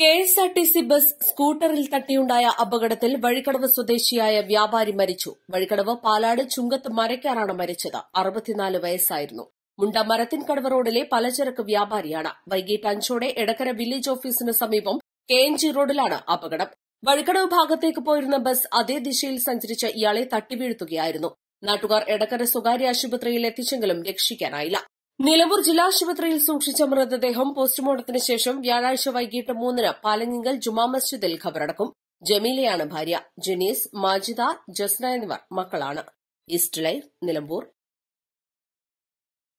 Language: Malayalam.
K S R T C bus സ്കൂട്ടറിൽ തട്ടിയുണ്ടായ അപകടത്തിൽ വഴിക്കടവ് സ്വദേശിയായ വ്യാപാരി മരിച്ചു. വഴിക്കടവ് പാലാട് ചുങ്കത്ത് മരക്കാറാണ് മരിച്ചത്. അറുപത്തിനാല് വയസ്സായിരുന്നു. മുണ്ട മരത്തിൻകടവ് റോഡിലെ പലചരക്ക് വ്യാപാരിയാണ്. വൈകിട്ട് അഞ്ചോടെ എടക്കര വില്ലേജ് ഓഫീസിന് സമീപം കെ എൻ ജി റോഡിലാണ് അപകടം. വഴിക്കടവ് ഭാഗത്തേക്ക് പോയിരുന്ന ബസ് അതേ ദിശയിൽ സഞ്ചരിച്ച ഇയാളെ തട്ടിവീഴ്ത്തുകയായിരുന്നു. നാട്ടുകാർ എടക്കര സ്വകാര്യ ആശുപത്രിയിൽ എത്തിച്ചെങ്കിലും രക്ഷിക്കാനായില്ല. നിലമ്പൂർ ജില്ലാശുപത്രിയിൽ സൂക്ഷിച്ച മൃതദേഹം പോസ്റ്റ്മോർട്ടത്തിന് ശേഷം വ്യാഴാഴ്ച വൈകിട്ട് മൂന്നിന് പാലങ്ങിങ്കൽ ജുമാ മസ്ജിദിൽ ഖബറടക്കും. ജമീലയാണ് ഭാര്യ. ജനീസ് മാജിദ ജസ്ന എന്നിവർ മക്കളാണ്. East live Nilambur.